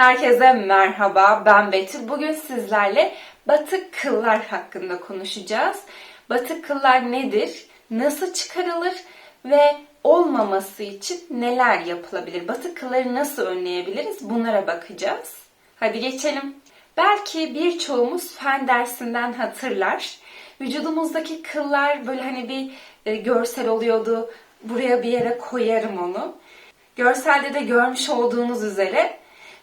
Herkese merhaba, ben Betül. Bugün sizlerle batık kıllar hakkında konuşacağız. Batık kıllar nedir, nasıl çıkarılır ve olmaması için neler yapılabilir? Batık kılları nasıl önleyebiliriz? Bunlara bakacağız. Hadi geçelim. Belki birçoğumuz fen dersinden hatırlar. Vücudumuzdaki kıllar böyle hani bir e, görsel oluyordu. Buraya bir yere koyarım onu. Görselde de görmüş olduğunuz üzere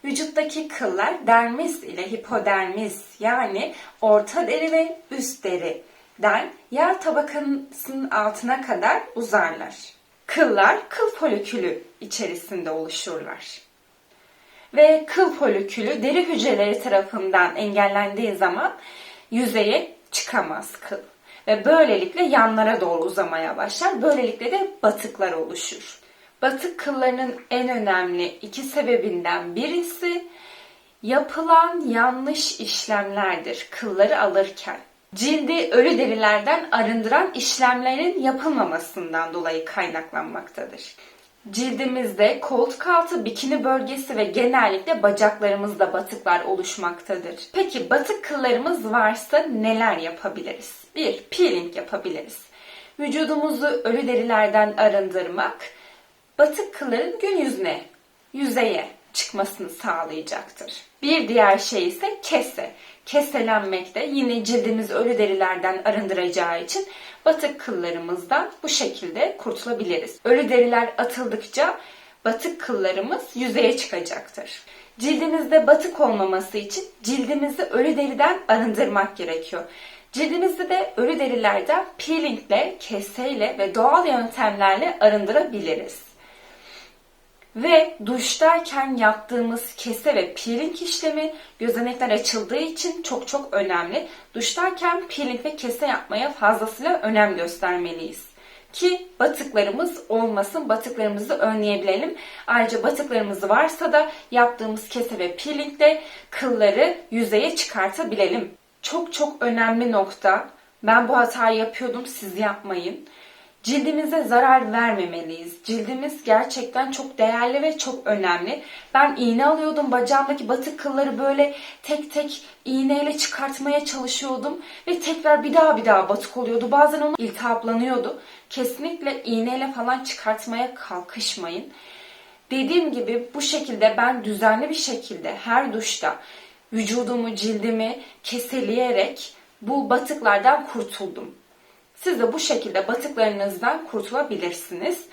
vücuttaki kıllar dermis ile hipodermis yani orta deri ve üst deriden yer tabakasının altına kadar uzarlar. Kıllar kıl folikülü içerisinde oluşurlar. Ve kıl folikülü deri hücreleri tarafından engellendiği zaman yüzeye çıkamaz kıl. Ve böylelikle yanlara doğru uzamaya başlar. Böylelikle de batıklar oluşur. Batık kıllarının en önemli iki sebebinden birisi yapılan yanlış işlemlerdir kılları alırken. Cildi ölü derilerden arındıran işlemlerin yapılmamasından dolayı kaynaklanmaktadır. Cildimizde koltuk altı, bikini bölgesi ve genellikle bacaklarımızda batıklar oluşmaktadır. Peki batık kıllarımız varsa neler yapabiliriz? 1. Peeling yapabiliriz. Vücudumuzu ölü derilerden arındırmak, batık kılların gün yüzüne, yüzeye çıkmasını sağlayacaktır. Bir diğer şey ise kese. Keselenmek de yine cildimiz ölü derilerden arındıracağı için batık kıllarımızdan bu şekilde kurtulabiliriz. Ölü deriler atıldıkça batık kıllarımız yüzeye çıkacaktır. Cildimizde batık olmaması için cildimizi ölü deriden arındırmak gerekiyor. Cildimizi de ölü derilerden peelingle, keseyle ve doğal yöntemlerle arındırabiliriz. Ve duştayken yaptığımız kese ve peeling işlemi gözenekler açıldığı için çok çok önemli. Duştayken peeling ve kese yapmaya fazlasıyla önem göstermeliyiz. Ki batıklarımız olmasın, batıklarımızı önleyebilelim. Ayrıca batıklarımız varsa da yaptığımız kese ve peelingle kılları yüzeye çıkartabilelim. Çok çok önemli nokta. Ben bu hatayı yapıyordum, siz yapmayın. Cildimize zarar vermemeliyiz. Cildimiz gerçekten çok değerli ve çok önemli. Ben iğne alıyordum. Bacağımdaki batık kılları böyle tek tek iğneyle çıkartmaya çalışıyordum. Ve tekrar bir daha bir daha batık oluyordu. Bazen onu iltihaplanıyordu. Kesinlikle iğneyle falan çıkartmaya kalkışmayın. Dediğim gibi bu şekilde ben düzenli bir şekilde her duşta vücudumu, cildimi keseleyerek bu batıklardan kurtuldum. Siz de bu şekilde batıklarınızdan kurtulabilirsiniz.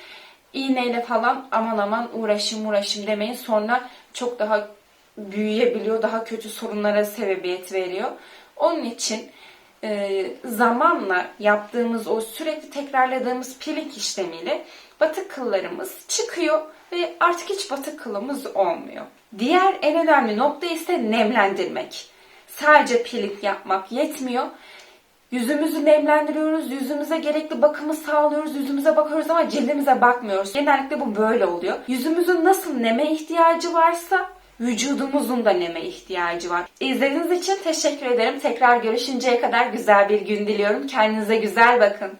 İğneyle falan aman aman uğraşım uğraşım demeyin. Sonra çok daha büyüyebiliyor, daha kötü sorunlara sebebiyet veriyor. Onun için e, zamanla yaptığımız o sürekli tekrarladığımız peeling işlemiyle batık kıllarımız çıkıyor ve artık hiç batık kılımız olmuyor. Diğer en önemli nokta ise nemlendirmek. Sadece peeling yapmak yetmiyor. Yüzümüzü nemlendiriyoruz, yüzümüze gerekli bakımı sağlıyoruz, yüzümüze bakıyoruz ama cildimize bakmıyoruz. Genellikle bu böyle oluyor. Yüzümüzün nasıl neme ihtiyacı varsa vücudumuzun da neme ihtiyacı var. İzlediğiniz için teşekkür ederim. Tekrar görüşünceye kadar güzel bir gün diliyorum. Kendinize güzel bakın.